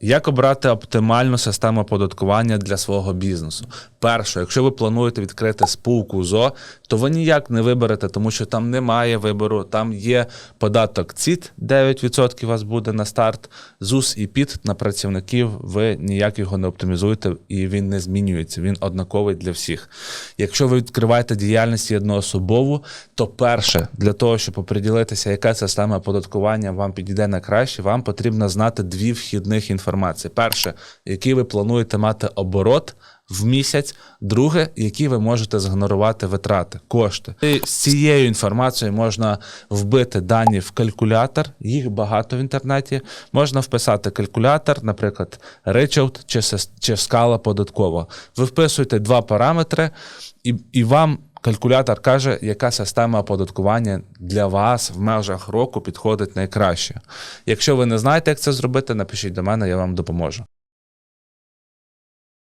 Як обрати оптимальну систему оподаткування для свого бізнесу? Перше, якщо ви плануєте відкрити спілку ЗО, то ви ніяк не виберете, тому що там немає вибору. Там є податок ЦІТ, 9% у вас буде на старт, ЗУС і ПІТ на працівників. Ви ніяк його не оптимізуєте і він не змінюється. Він однаковий для всіх. Якщо ви відкриваєте діяльність jednoособову, то перше для того, щоб оприділитися, яка система оподаткування вам підійде на краще, вам потрібно знати дві вхідних інформації. Перше, який ви плануєте мати оборот. В місяць, друге, які ви можете згенерувати витрати, кошти. І з цією інформацією можна вбити дані в калькулятор, їх багато в інтернеті. Можна вписати калькулятор, наприклад, Rich чи, чи скала податкова. Ви вписуєте два параметри, і, і вам калькулятор каже, яка система оподаткування для вас в межах року підходить найкраще. Якщо ви не знаєте, як це зробити, напишіть до мене, я вам допоможу.